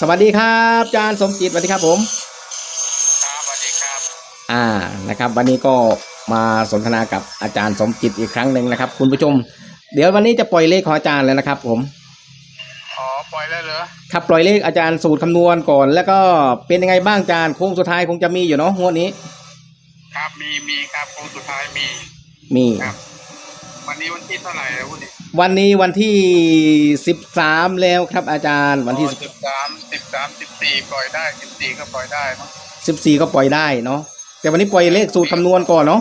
สวัสดีครับอาจารย์สมจิตสวัสดีครับผมครับสวัสดีครับ อ่านะครับ วันนี้ก็มาสนทนากับอาจารย์สมจิตอีกครั้งหนึ่งนะครับ คุณผู้ชม เดี๋ยววันนี้จะปล่อยเลขของอาจารย์แล้วนะครับ ผมอ๋อปล่อยแล้วเหรอครับปล่อยเลขอาจารย์สูตรคำนวณก่อน แล้วก็เป็นยังไงบ้างอาจารย์โค้งสุดท้ายคงจะมีอยู่เนาะงวดนี้ ครับมีมีครับโค้งสุดท้ายมีมีครับ วันนี้วันที่เท่าไหร่แล้ววันนี้ วันนี้วันที่สิบสามแล้วครับอาจารย์วันที่สิบสามสิบสามสิบสี่ปล่อยได้สิบสี่ก็ปล่อยได้มั้งสิบสี่ก็ปล่อยได้เนาะแต่วันนี้ปล่อยเลขสูตรคำนวณก่อนเนาะ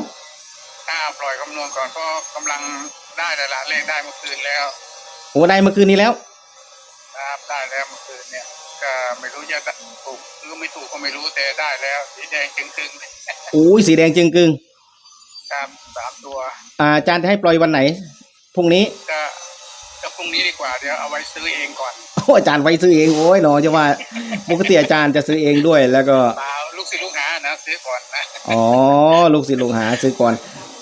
ถ้าปล่อยคำนวณก่อนก็กำลังได้แล้วละเลขได้เมื่อคืนแล้วโอ้ได้เมื่อคืนนี้แล้วครับได้แล้วเมื่อคืนเนี่ยก็ไม่รู้จะถูกหรือไม่ถูกก็ไม่รู้แต่ได้แล้ว สีแดงจึงครึ่งอุ้ยสีแดงจึงกึงๆครับสามตัวอาอาจารย์จะให้ปล่อยวันไหน พรุ่งนี้ก็ก็พรุ่งนี้ดีกว่าเดี๋ยวเอาไว้ซื้อเองก่อนโอ้อาจารย์ไว้ซื้อเองโอ้ยเนาะจะว่าปกติอาจารย์จะซื้อเองด้วย แล้วก็เปล่าลูกศิษย์ลูกหานะซื้อก่อนนะอ๋อลูกศิษย์ลูกหาซื้อก่อน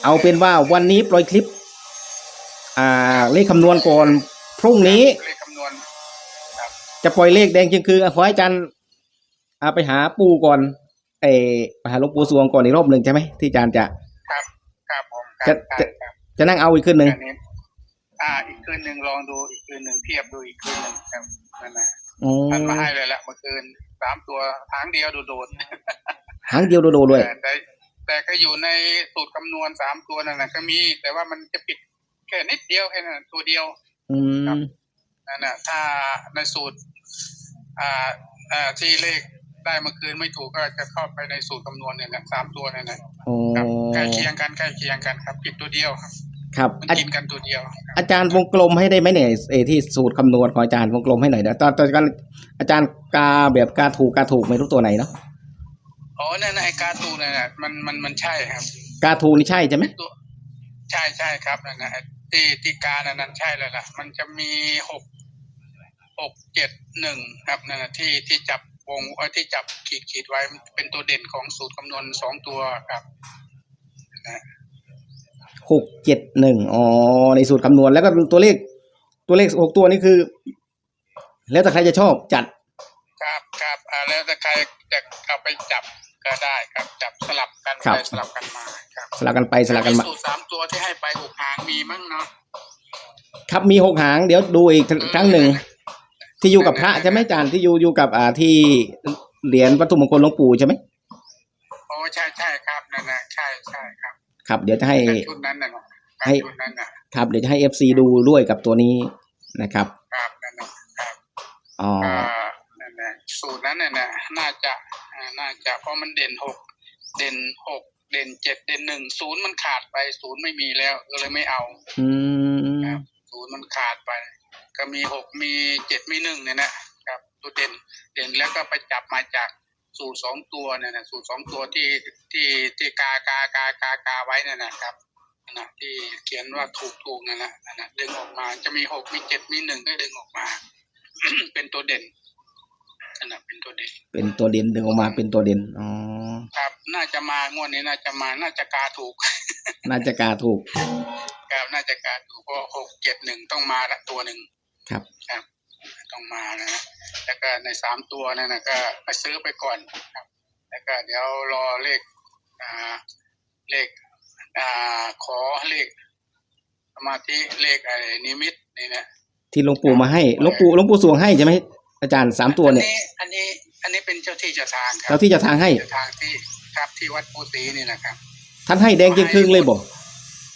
เอาเป็นว่าวันนี้ปล่อยคลิป อ่าเลขคำนวณก่อนพรุ่งนี้ เลขคำนวณจะปล่อยเลขแดงจึงคือขอให้อาจารย์อ่าไปหาปู่ก่อนเออไปหาหลวงปู่สวงก่อนอีกรอบหนึ่งใช่ไหมที่อาจารย์จะครับครับผมคจะรับจะครับจะนั่งเอาอีกขึ้นหนึ่ง อันนี้อ่า อีกคืนหนึ่งลองดูอีกคืนหนึ่งเทียบดูอีกคืนหนึ่งครับนั่นนะอ๋อท่านมาให้เลยแหละเมื่อคืนสามตัวทางเดียวโดดหางเดียวโดดๆๆเลยแต่แต่ก็อยู่ในสูตรคำนวณสามตัวนั่นแหละก็มี แต่ว่ามันจะปิดแค่นิดเดียวแค่นั้นตัวเดียวอืมนั่นน่ะถ้าในสูตร อ่าอ่าที่เลขได้เมื่อคืนไม่ถูกก็จะเข้าไปในสูตรคำนวณเนี่ยนะสามตัวเนี่ยนะโอ้ครับใกล้เคียงกันใกล้เคียงกันครับผิดตัวเดียวครับ ครับ มันอากินกันตัวเดียวอาจารย์วงกลมให้ได้ไหมเนี่ยเออที่สูตรคำนวณของอาจารย์วงกลมให้หน่อยเดี๋ยวตอนตอนกันอาจารย์กาแบบกาถูกกาถูกไม่รู้ตัวไหนเนาะอ๋อนั่นน่ะไอ้การ์ตูนน่ะมันมันมันใช่ครับกาถูกนี่ใช่ใช่ไหมตัวใช่ใช่ครับนั่นนะไอ้ที่ที่การอันนั้นใช่เลยล่ะ มันจะมีหกหกเจ็ดหนึ่งครับนั่นนะที่ที่จับวงเอ้ยที่จับขีดขีดไว้มันเป็นตัวเด่นของสูตรคำนวณสองตัวครับนะ หกเจ็ดหนึ่งอ๋อในสูตรคำนวณแล้วก็ตัวเลข ตัวเลขหกตัวนี้คือ แล้วแต่ใครจะชอบจัดครับครับอ่าแล้วถ้าใครจะเอาไปจับก็ได้ครับจับสลับกันครัไปบสลับกันมาครับสลับกันไปสลับกันมาสูตรสามตัวที่ให้ไปหกหางมีมั้งเนาะครับมีหกหางเดี๋ยวดูอีกครั้งหนึ่งที่อยู่กับพระใช่ไหมอาจารย์ที่อยู่อยู่กับอ่าที่เหรียญวัตถุมงคลหลวงปู่ใช่ไหมโอ้ใช่ใช่ครับนั่นนะใช่ใช่ครับ ครับ เดี๋ยวจะให้แต่ชุดนั้นน่ะนะให้ชุดนั้นน่ะครับ เดี๋ยวจะให้เอฟซีดูด้วยกับตัวนี้นะครับครับนั่นนะครับอ๋อก็นั่นนะสูตรนั้นน่ะนะน่าจะอ่าน่าจะเพราะมันเด่นหกเด่นหกเด่นเจ็ดเด่นหนึ่งศูนย์มันขาดไปศูนย์ไม่มีแล้วก็เลยไม่เอา อืมครับศูนย์มันขาดไป ก็มีหกมีเจ็ดมีหนึ่งเนี่ยนะครับตัวเด่น เด่นแล้วก็ไปจับมาจาก สูตรสองตัวเนี่ยนะสูตรสองตัวที่ที่ที่กากากากากาไว้นั่นนะครับนั่นนะที่เขียนว่าถูกถูกนั่นนะนั่นนะดึงออกมาจะมีหกมีเจ็ดมีหนึ่งก็ดึงออกมา เป็นตัวเด่นนั่นนะเป็นตัวเด่น เป็นตัวเด่นดึงออกมาเป็นตัวเด่นอ๋อครับ น่าจะมางวดนี้น่าจะมาน่าจะกาถูก น่าจะกาถูกครับน่าจะกาถูกเพราะหกเจ็ดหนึ่งต้องมาละตัวหนึ่งครับครับ ต้องมานะ แล้วก็ในสามตัวนั่นนะก็ไปซื้อไปก่อนครับ แล้วก็เดี๋ยวรอเลขอ่าเลขอ่าขอเลขสมาธิเลขไอ้นิมิตนี่นะที่หลวงปู่มาให้หลวงปู่หลวงปู่สวงให้ใช่ไหมอาจารย์สามตัวเนี่ย อันนี้ อันนี้เป็นเจ้าที่เจ้าทางครัเจ้าที่เจะทางให้เจ้าทางที่ครับที่วัดปูศรีนี่นะครับ ท่านให้แดงจริงครึ่งเลยบอก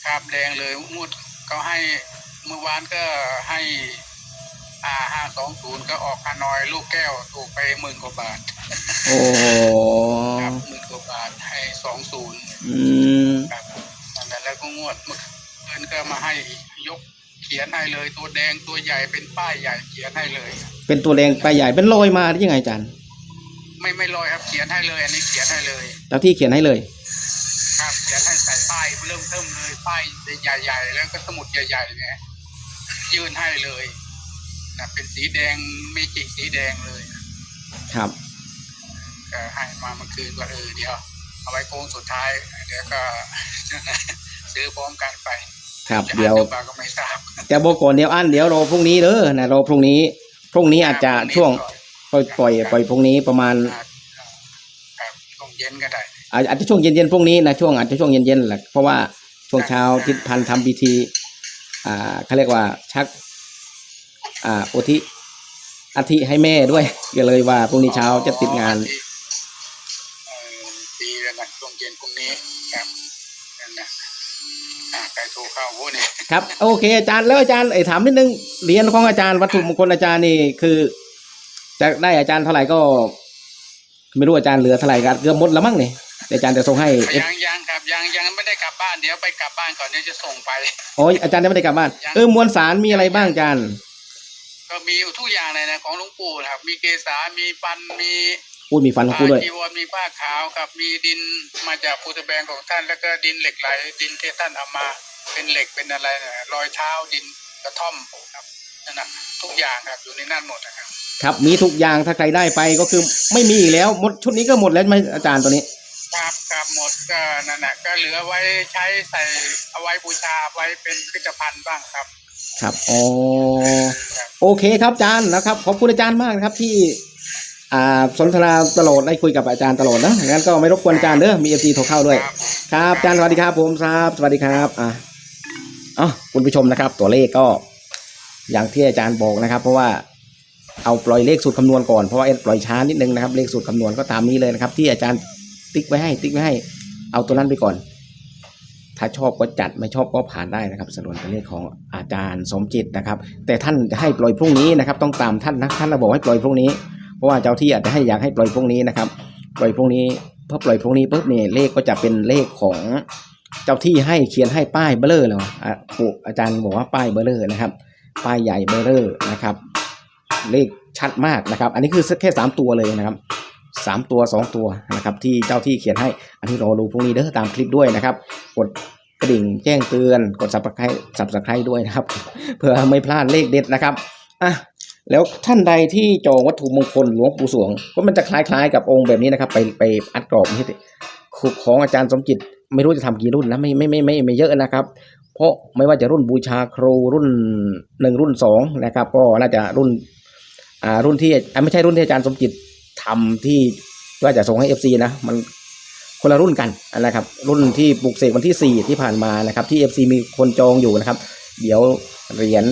ครับแดงเลยมุดเขาให้เมื่อวานก็ให้ อ่าห้าสองศูนย์ก็ออกฮานอยลูกแก้วถูกไปหมื่นกว่าบาทโอ้โหครับหมื่นกว่าบาทให้สองศูนย์อืมครับนั่นแหละแล้วก็งวดเมื่อคืนก็มาให้ยกเขียนให้เลย ตัวแดงตัวใหญ่เป็นป้ายใหญ่เขียนให้เลยเป็นตัวแดงไปใหญ่เป็นรอยมาได้ยังไงอาจารย์ ไม่ไม่ลอยครับเขียนให้เลย อันนี้เขียนให้เลยเจ้าที่เขียนให้เลย ครับเขียนให้ใส่ป้ายเริ่มเทิมเลยป้ายใหญ่ๆแล้วก็สมุดใหญ่ๆเนี่ยยื่นให้เลย นะเป็นสีแดงมีจิกสีแดงเลยครับก็ให้มาเมื่อคืนว่าเออเดี๋ยว เอาไว้โค้งสุดท้าย เดี๋ยวก็ซื้อพร้อมกันไปครับจะเดี๋ยวอ่านหรือเปล่าก็ไม่ทราบแต่บอกก่อนเดี๋ยวอันเดี๋ยวรอพรุ่งนี้เด้อนะรอพรุ่งนี้พรุ่งนี้อาจจะช่วงปล่อยปล่อยปล่อยพรุ่งนี้ประมาณครับครับช่วงเย็นก็ได้อาจอาจจะช่วงเย็นๆพรุ่งนี้นะช่วงอาจจะช่วงเย็นๆแหละเพราะว่าช่วงเช้าทิศพันธ์ทำพิธี อ่าเขาเรียกว่าชัก อ่าอุทิอาทิให้แม่ด้วยก็เลยว่าพรุ่งนี้เช้าจะติดงานอ๋อเอ่อดีแล้วนะช่วงเย็นพรุ่งนี้ครับนั่นนะอ่าใครโทรเข้าโว้เนี่ยครับโอเคอาจารย์แล้วอาจารย์ไอ้ถามนิดนึงเหรียญของอาจารย์วัตถุมงคลอาจารย์นี่คือจะได้อาจารย์เท่าไหร่ก็ ไม่รู้อาจารย์เหลือเท่าไหร่กันเกือบหมดแล้วมั้งเนี่ยเดี๋ยวอาจารย์จะส่งให้ยังยังครับยังยังไม่ได้กลับบ้านเดี๋ยวไปกลับบ้านก่อนเดี๋ยวจะส่งไปโอ้ยอาจารย์ยังไม่ได้กลับบ้านยังเออมวลสารมีอะไรบ้างอาจารย์ ก็มีทุกอย่างเลยนะของหลวงปู่นะครับ มีเกสามีฟันมีพูดมีฟันของกูด้วยจีวรมีผ้าขาวครับ มีดินมาจากปูตะแบงของท่าน แล้วก็ดินเหล็กไหล ดินที่ท่านเอามา เป็นเหล็กเป็นอะไรนะรอยเท้าดินกระท่อมครับนั่นนะทุกอย่างครับอยู่ในนั่นหมดนะครับ ครับมีทุกอย่างถ้าใครได้ไปก็คือไม่มีอีกแล้วหมดชุดนี้ก็หมดแล้วใช่ไหมอาจารย์ตัวนี้ครับครับหมดก็นั่นแหละก็เหลือไว้ใช้ใส่เอาไว้บูชาไว้เป็นผลิตภัณฑ์บ้างครับ ครับอ๋อโอเคครับอาจารย์นะครับ ขอบคุณอาจารย์มากนะครับที่ อ่าสนทนาตลอดได้คุยกับอาจารย์ตลอดนะงั้นก็ไม่รบกวนอาจารย์เด้อมีเอฟซีโทรเข้าด้วย ครับอาจารย์สวัสดีครับผมครับสวัสดีครับอะอ๋อคุณผู้ชมนะครับ ตัวเลขก็ อย่างที่อาจารย์บอกนะครับ เพราะว่าเอาปล่อยเลขสูตรคำนวณก่อนเพราะว่าเอ็ดปล่อยช้านิดนึงนะครับ เลขสูตรคำนวณก็ตามนี้เลยนะครับ ที่อาจารย์ติ๊กไว้ให้ ติ๊กไว้ให้ เอาตัวนั้นไปก่อน ถ้าชอบก็จัดไม่ชอบก็ผ่านได้นะครับสำหรับตัวเลขของอาจารย์สมจิตนะครับ แต่ท่านจะให้ปล่อยพรุ่งนี้นะครับ ต้องตามท่านนะท่านระบอกให้ปล่อยพรุ่งนี้เพราะว่าเจ้าที่อาจจะให้อยากให้ปล่อยพรุ่งนี้นะครับ ปล่อยพรุ่งนี้พอปล่อยพรุ่งนี้ปุ๊บเนี่ยเลขก็จะเป็นเลขของเจ้าที่ให้เขียนให้ป้ายเบลอเลยอะปู่อาจารย์บอกว่าป้ายเบลอนะครับ ป้ายใหญ่เบลอนะครับ เลขชัดมากนะครับ อันนี้คือแค่สามตัวเลยนะครับ สามตัวสองตัวนะครับที่เจ้าที่เขียนให้อันนี้รอดูพรุ่งนี้เด้อตามคลิปด้วยนะครับ กดกระดิ่งแจ้งเตือนกด subscribe subscribe ด้วยนะครับ เพื่อไม่พลาดเลขเด็ดนะครับอะแล้วท่านใดที่จองวัตถุมงคลหลวงปู่สวง ก็มันจะคล้ายๆกับองค์แบบนี้นะครับ ไปไปอัดกรอบนี่ของอาจารย์สมจิตไม่รู้จะทำกี่รุ่นนะไม่ไม่ไม่ไม่ไม่เยอะนะครับ เพราะไม่ว่าจะรุ่นบูชาครูรุ่นหนึ่งรุ่นสองนะครับ ก็น่าจะรุ่นอ่ารุ่นที่ไม่ใช่รุ่นที่อาจารย์สมจิต ทำที่ว่าจะส่งให้เอฟซีนะ มันคนละรุ่นกันนะครับ รุ่นที่ปลูกเสกวันที่สี่ที่ผ่านมานะครับ ที่เอฟซีมีคนจองอยู่นะครับ เดี๋ยวเหรียญ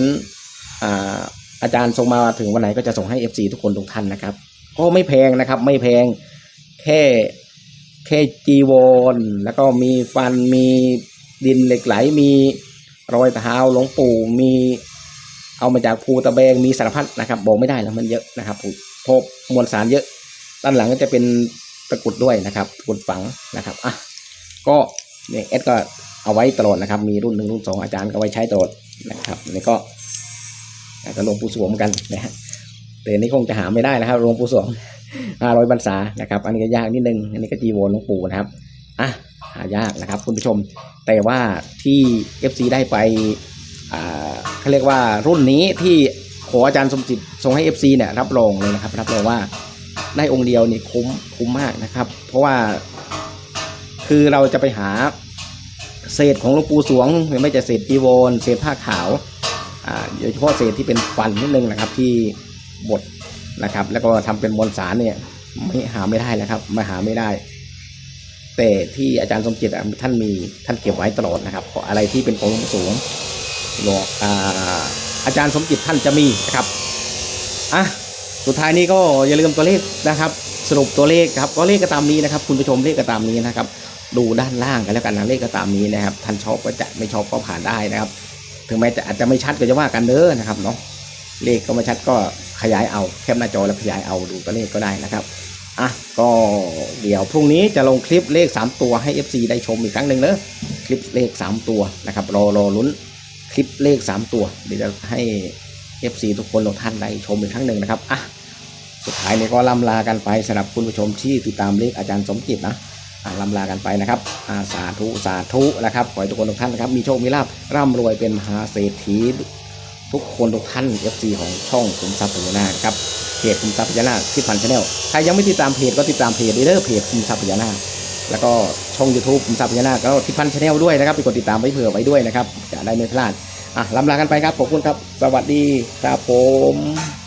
อาอาจารย์ส่งมาถึงวันไหนก็จะส่งให้เอฟซีทุกคนทุกท่านนะครับ ก็ไม่แพงนะครับ ไม่แพงแค่แค่จีวรแล้วก็มีฟันมีดินเหล็กไหลมีรอยเท้าหลวงปู่มีเอามาจากภูตะแบงมีสารพัดนะครับ บอกไม่ได้แล้วมันเยอะนะครับพราะมวลสารเยอะ ด้านหลังก็จะเป็นตะกุดด้วยนะครับตะกุดฝังนะครับอะก็เนี่ยเอสก็เอาไว้ตลอดนะครับ มีรุ่นหนึ่งรุ่นสองอาจารย์ก็ไว้ใช้ตลอดนะครับนี่ก็อาจจะลงปูสวงกันนะฮะแต่นนี้คงจะหาไม่ได้นะครับลงปูสวงห้าร้อยพรรษานะครับ อันนี้ก็ยากนิดนึง อันนี้ก็จีวรหลวงปู่นะครับอะหายากนะครับคุณผู้ชม แต่ว่าที่ FC ได้ไปอ่าเขาเรียกว่ารุ่นนี้ที่ขออาจารย์สมจิตส่งให้ FC เนี่ยรับรองเลยนะครับรับรองว่า ได้องค์เดียวนี่คุ้มคุ้มมากนะครับ เพราะว่า คือเราจะไปหาเศษของหลวงปู่สวงไม่จะเศษจีโวรเศษผ้าขาวอ่าโดยเฉพาะเศษที่เป็นฟันนิดนึงนะครับ ที่บดนะครับ แล้วก็ทำเป็นมวลสารเนี่ยไม่หาไม่ได้แล้วครับมาหาไม่ได้ แต่ที่อาจารย์สมจิตท่านมีท่านเก็บไว้ตลอดนะครับเพราอะไรที่เป็นของหลวงปู่สวงหลวงอาอาจารย์สมจิตท่านจะมีนะครับอะ สุดท้ายนี้ก็อย่าลืมตัวเลขนะครับ สรุปตัวเลขครับก็เลขก็ตามนี้นะครับ คุณผู้ชมเลขก็ตามนี้นะครับ ดูด้านล่างกันแล้วกันนะเลขก็ตามนี้นะครับท่านชอบก็จะไม่ชอบก็ผ่านได้นะครับ ถึงแม้จะอาจจะไม่ชัดก็จะว่ากันเด้อนะครับเนาะเลขก็ไม่ชัดก็ขยายเอาแคปหน้าจอแล้วขยายเอาดูตัวเลขก็ได้นะครับอะก็เดี๋ยวพรุ่งนี้จะลงคลิปเลข 3 ตัวให้ FC ได้ชมอีกครั้งหนึ่งเนอะคลิปเลข 3 ตัวนะครับรอรอลุ้นคลิปเลข 3 ตัว เดี๋ยวจะให้ FC ทุกคนทุกท่านได้ชมอีกครั้งหนึ่งนะครับอะ สุดท้ายนี้ก็ล่ำลากันไปสำหรับคุณผู้ชมที่ติดตามเลขอาจารย์สมจิตนะล่ำลากันไปนะครับอาสาธุสาธุนะครับขอให้ทุกคนทุกท่านนะครับมีโชคมีลาภร่ำรวยเป็นมหาเศรษฐีทุกคนทุกท่าน FC ของช่องคุมทรัพย์พญานาคครับเพจคุมทรัพย์พญานาคที่พันชาแนลใครยังไม่ติดตามเพจก็ติดตามเพจเด้อเพจคุมทรัพย์พญานาคแล้วก็ช่อง YouTube คุมทรัพย์พญานาคก็ทิพันชาแนลด้วยนะครับไปกดติดตามไว้เผื่อไว้ด้วยนะครับจะได้ไม่พลาดอะลำลากันไปครับขอบคุณครับ สวัสดีครับผม